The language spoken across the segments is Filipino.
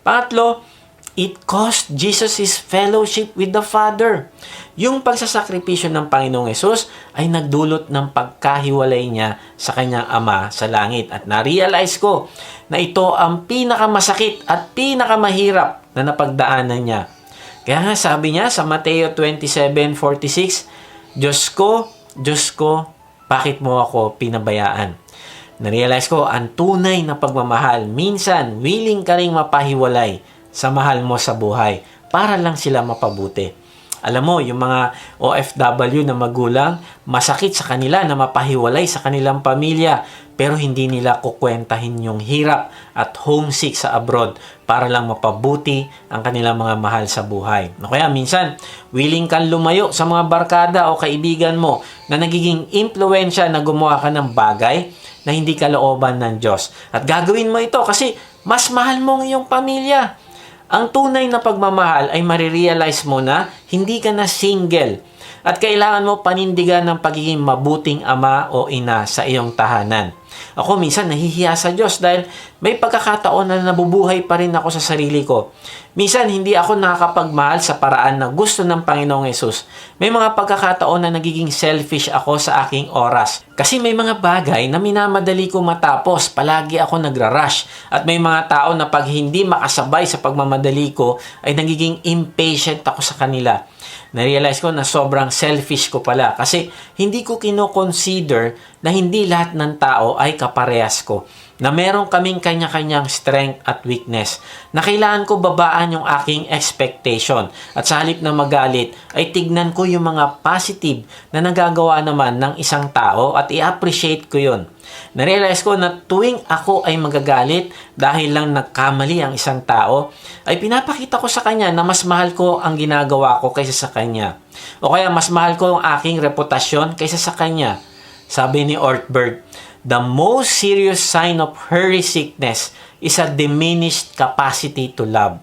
Pangatlo, it cost Jesus his fellowship with the Father. Yung pagsasakripisyo ng Panginoong Yesus ay nagdulot ng pagkahiwalay niya sa kanyang Ama sa langit. At na-realize ko na ito ang pinakamasakit at pinakamahirap na napagdaanan niya. Kaya nga sabi niya sa Mateo 27.46, Diyos ko, Diyos ko, bakit mo ako pinabayaan? Na-realize ko, ang tunay na pagmamahal, minsan willing ka ring mapahiwalay sa mahal mo sa buhay para lang sila mapabuti. Alam mo, yung mga OFW na magulang, masakit sa kanila na mapahiwalay sa kanilang pamilya pero hindi nila kukwentahin yung hirap at homesick sa abroad para lang mapabuti ang kanilang mga mahal sa buhay. O kaya minsan, willing kang lumayo sa mga barkada o kaibigan mo na nagiging impluensya na gumawa ka ng bagay na hindi kalooban ng Diyos. At gagawin mo ito kasi mas mahal mo ang iyong pamilya. Ang tunay na pagmamahal ay marirealize mo na hindi ka na single at kailangan mo panindigan ng pagiging mabuting ama o ina sa iyong tahanan. Ako minsan nahihiya sa Diyos dahil may pagkakataon na nabubuhay pa rin ako sa sarili ko. Minsan hindi ako nakakapagmahal sa paraan na gusto ng Panginoong Yesus. May mga pagkakataon na nagiging selfish ako sa aking oras. Kasi may mga bagay na minamadali ko matapos. Palagi ako nagra-rush. At may mga tao na pag hindi makasabay sa pagmamadali ko ay nagiging impatient ako sa kanila na-realize ko na sobrang selfish ko pala. Kasi hindi ko kino-consider na hindi lahat ng tao ay kaparehas ko na meron kaming kanya-kanyang strength at weakness na kailangan ko babaan yung aking expectation at sa halip na magalit ay tignan ko yung mga positive na nagagawa naman ng isang tao at i-appreciate ko yun. Narealize ko na tuwing ako ay magagalit dahil lang nagkamali ang isang tao, ay pinapakita ko sa kanya na mas mahal ko ang ginagawa ko kaysa sa kanya. O kaya mas mahal ko ang aking reputasyon kaysa sa kanya. Sabi ni Ortberg, the most serious sign of hurry sickness is a diminished capacity to love.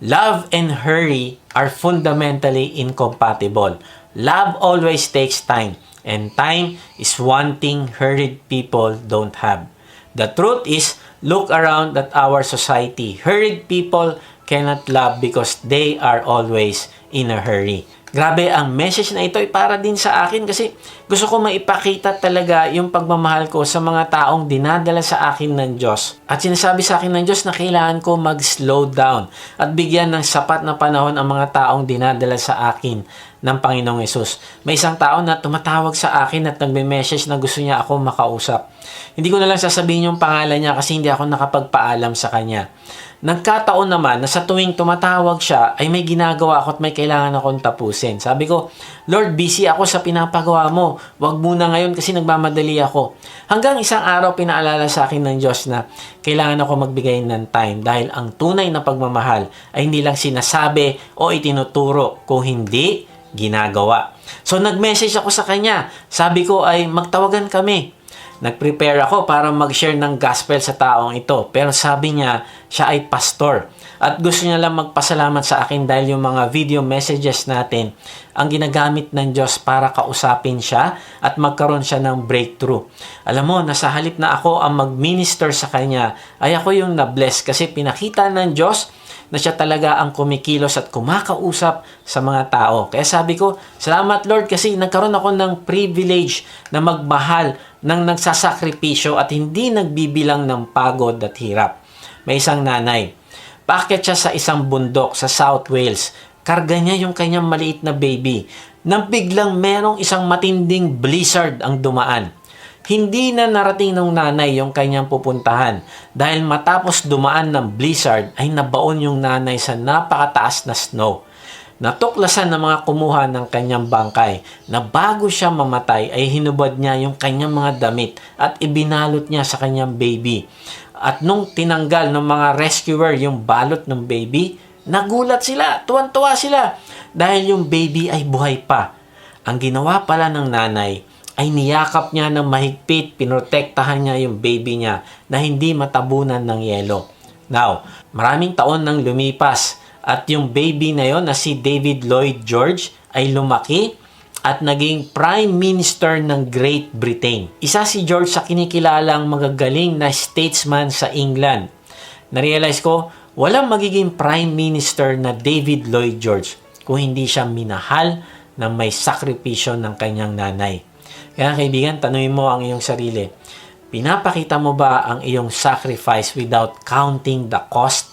Love and hurry are fundamentally incompatible. Love always takes time, and time is one thing hurried people don't have. The truth is, look around at our society. Hurried people cannot love because they are always in a hurry. Grabe, ang message na ito ay para din sa akin kasi gusto ko maipakita talaga yung pagmamahal ko sa mga taong dinadala sa akin ng Diyos. At sinasabi sa akin ng Diyos na kailangan ko mag-slow down at bigyan ng sapat na panahon ang mga taong dinadala sa akin ng Panginoong Yesus. May isang tao na tumatawag sa akin at nagme-message na gusto niya ako makausap. Hindi ko na lang sasabihin yung pangalan niya kasi hindi ako nakapagpaalam sa kanya. Nagkataon naman na sa tuwing tumatawag siya ay may ginagawa ako at may kailangan akong tapusin. Sabi ko, Lord, busy ako sa pinapagawa mo. Huwag muna ngayon kasi nagmamadali ako. Hanggang isang araw pinaalala sa akin ng Diyos na kailangan ako magbigay ng time dahil ang tunay na pagmamahal ay hindi lang sinasabi o itinuturo kung hindi ginagawa. So nag-message ako sa kanya. Sabi ko ay magtawagan kami. Nag-prepare ako para mag-share ng gospel sa taong ito. Pero sabi niya, siya ay pastor. At gusto niya lang magpasalamat sa akin dahil yung mga video messages natin ang ginagamit ng Diyos para kausapin siya at magkaroon siya ng breakthrough. Alam mo, nasa halip na ako ang mag-minister sa kanya, ay ako yung na-bless kasi pinakita ng Diyos na siya talaga ang kumikilos at kumakausap sa mga tao. Kaya sabi ko, salamat Lord kasi nagkaroon ako ng privilege na magmahal ng nagsasakripisyo at hindi nagbibilang ng pagod at hirap. May isang nanay, paakyat siya sa isang bundok sa South Wales. Karga niya yung kanyang maliit na baby. Nang biglang merong isang matinding blizzard ang dumaan. Hindi na narating ng nanay yung kanyang pupuntahan dahil matapos dumaan ng blizzard ay nabaon yung nanay sa napakataas na snow. Natuklasan ng mga kumuha ng kanyang bangkay na bago siya mamatay ay hinubad niya yung kanyang mga damit at ibinalot niya sa kanyang baby. At nung tinanggal ng mga rescuer yung balot ng baby, nagulat sila, tuwan-tuwa sila dahil yung baby ay buhay pa. Ang ginawa pala ng nanay ay niyakap niya ng mahigpit, pinotektahan niya yung baby niya na hindi matabunan ng yelo. Now, maraming taon nang lumipas at yung baby na yon na si David Lloyd George ay lumaki at naging Prime Minister ng Great Britain. Isa si George sa kinikilalang magagaling na statesman sa England. Narealize ko, Walang magiging prime minister na David Lloyd George kung hindi siya minahal ng may sakripisyo ng kanyang nanay. Kaya kaibigan, tanungin mo ang iyong sarili. Pinapakita mo ba ang iyong sacrifice without counting the cost?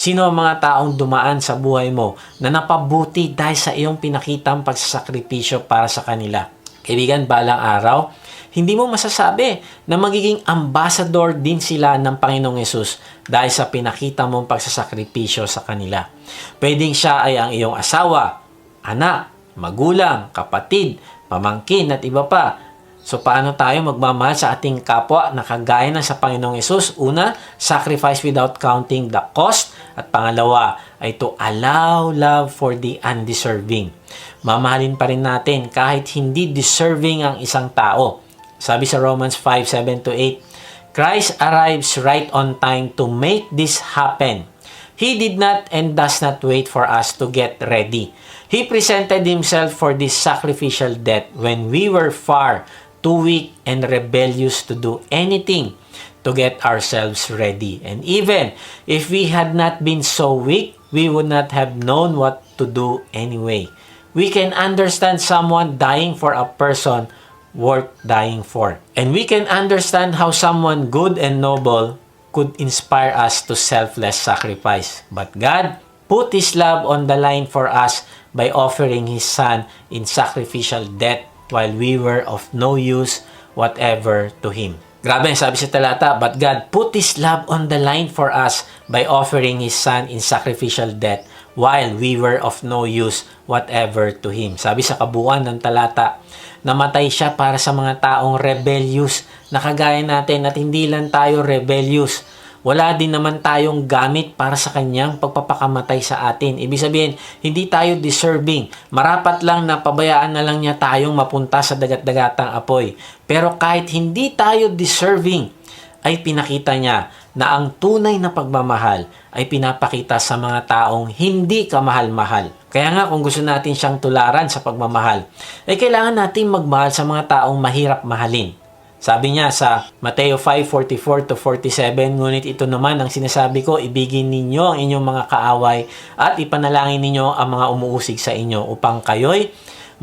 Sino ang mga taong dumaan sa buhay mo na napabuti dahil sa iyong pinakitang pagsasakripisyo para sa kanila? Kaibigan, balang araw, hindi mo masasabi na magiging ambassador din sila ng Panginoong Yesus dahil sa pinakita mong pagsasakripisyo sa kanila. Pwedeng siya ay ang iyong asawa, anak, magulang, kapatid, pamangkin at iba pa. So paano tayo magmamahal sa ating kapwa na kagaya ng sa Panginoong Yesus? Una, sacrifice without counting the cost. At pangalawa ay to allow love for the undeserving. Mamahalin pa rin natin kahit hindi deserving ang isang tao. Sabi sa Romans 5, 7 to 8, Christ arrives right on time to make this happen. He did not and does not wait for us to get ready. He presented himself for this sacrificial death when we were far too weak and rebellious to do anything to get ourselves ready. And even if we had not been so weak, we would not have known what to do anyway. We can understand someone dying for a person worth dying for. And we can understand how someone good and noble could inspire us to selfless sacrifice. But God put His love on the line for us by offering His Son in sacrificial death while we were of no use whatever to Him. Grabe, sabi sa talata, but God put His love on the line for us by offering His Son in sacrificial death while we were of no use whatever to Him. Sabi sa kabuuan ng talata, namatay siya para sa mga taong rebellious na kagaya natin at hindi lang tayo rebellious. Wala din naman tayong gamit para sa kanyang pagpapakamatay sa atin. Ibig sabihin, hindi tayo deserving. Marapat lang na pabayaan na lang niya tayong mapunta sa dagat-dagatang apoy. Pero kahit hindi tayo deserving, ay pinakita niya na ang tunay na pagmamahal ay pinapakita sa mga taong hindi kamahal-mahal. Kaya nga kung gusto natin siyang tularan sa pagmamahal, ay kailangan natin magmahal sa mga taong mahirap mahalin. Sabi niya sa Mateo 5:44 to 47, ngunit ito naman ang sinasabi ko, ibigin ninyo ang inyong mga kaaway at ipanalangin ninyo ang mga umuusig sa inyo upang kayo'y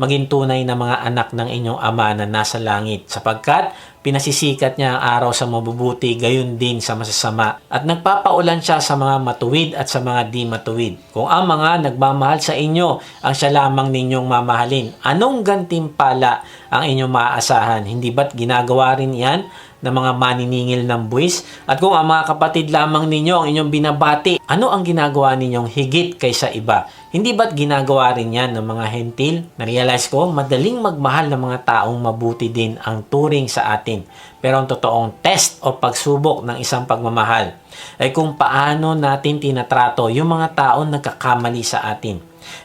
maging tunay na mga anak ng inyong ama na nasa langit sapagkat pinasisikat niya ang araw sa mabubuti gayon din sa masasama at nagpapaulan siya sa mga matuwid at sa mga di matuwid. Kung ang mga nagmamahal sa inyo ang siya lamang ninyong mamahalin, anong gantimpala ang inyong maaasahan? Hindi ba't ginagawa rin yan ng mga maniningil ng buwis? At kung ang mga kapatid lamang ninyo ang inyong binabati, ano ang ginagawa ninyong higit kaysa iba? Hindi ba't ginagawa rin yan ng mga hentil? Narealize ko, madaling magmahal ng mga taong mabuti din ang turing sa atin. Pero ang totoong test o pagsubok ng isang pagmamahal ay kung paano natin tinatrato yung mga taong nagkakamali sa atin.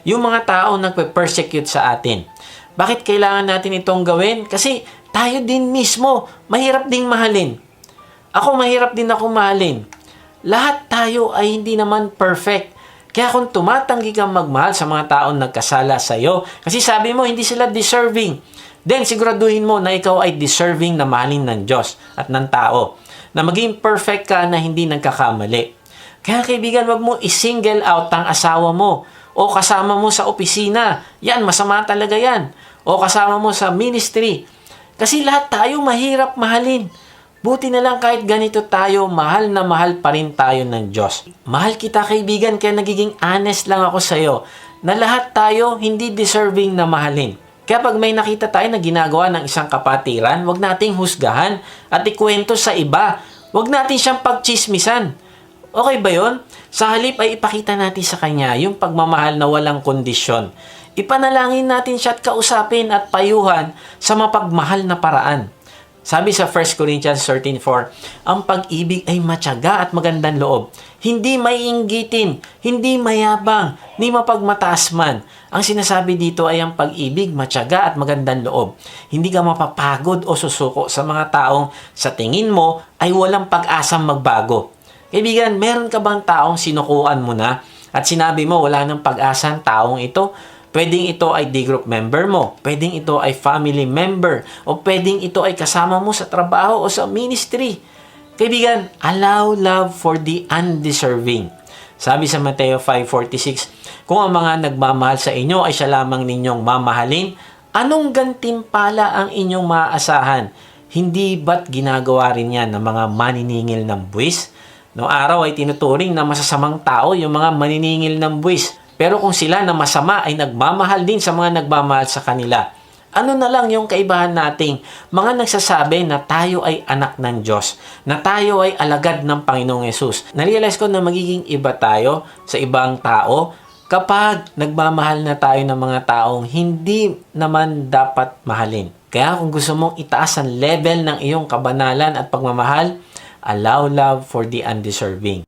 Yung mga taong nagpe-persecute sa atin. Bakit kailangan natin itong gawin? Kasi tayo din mismo, mahirap ding mahalin. Ako mahirap din ako mahalin. Lahat tayo ay hindi naman perfect. Kaya kung tumatanggi kang magmahal sa mga taong nagkasala sa iyo, kasi sabi mo hindi sila deserving, then siguraduhin mo na ikaw ay deserving na mahalin ng Diyos at ng tao. Na maging perfect ka na hindi nagkakamali. Kaya kaibigan, wag mo i-single out ang asawa mo o kasama mo sa opisina. Yan, masama talaga yan. O kasama mo sa ministry. Kasi lahat tayo mahirap mahalin. Buti na lang kahit ganito tayo, mahal na mahal pa rin tayo ng Diyos. Mahal kita kaibigan, kaya nagiging honest lang ako sa iyo na lahat tayo hindi deserving na mahalin. Kaya pag may nakita tayo na ginagawa ng isang kapatiran, wag nating husgahan at ikwento sa iba. Wag natin siyang pagchismisan. Okay ba yon? Sa halip ay ipakita natin sa kanya yung pagmamahal na walang kondisyon. Ipanalangin natin siya at kausapin at payuhan sa mapagmahal na paraan. Sabi sa 1 Corinthians 13.4, ang pag-ibig ay matyaga at magandang loob. Hindi maiinggitin, hindi mayabang, ni mapagmataas man. Ang sinasabi dito ay ang pag-ibig, matyaga at magandang loob. Hindi ka mapapagod o susuko sa mga taong sa tingin mo ay walang pag-asang magbago. Kaibigan, meron ka bang taong sinukuan mo na at sinabi mo wala nang pag-asa ang taong ito? Pwedeng ito ay D-group member mo, pwedeng ito ay family member, o pwedeng ito ay kasama mo sa trabaho o sa ministry. Kaibigan, allow love for the undeserving. Sabi sa Mateo 5.46, Kung ang mga nagmamahal sa inyo ay siya lamang ninyong mamahalin, anong gantimpala ang inyong maaasahan? Hindi ba't ginagawa rin yan ng mga maniningil ng buwis? Noong araw ay tinuturing na masasamang tao yung mga maniningil ng buwis. Pero kung sila na masama ay nagmamahal din sa mga nagmamahal sa kanila, ano na lang yung kaibahan nating mga nagsasabi na tayo ay anak ng Diyos, na tayo ay alagad ng Panginoong Yesus. Narealize ko na magiging iba tayo sa ibang tao kapag nagmamahal na tayo ng mga taong hindi naman dapat mahalin. Kaya kung gusto mong itaas ang level ng iyong kabanalan at pagmamahal, allow love for the undeserving.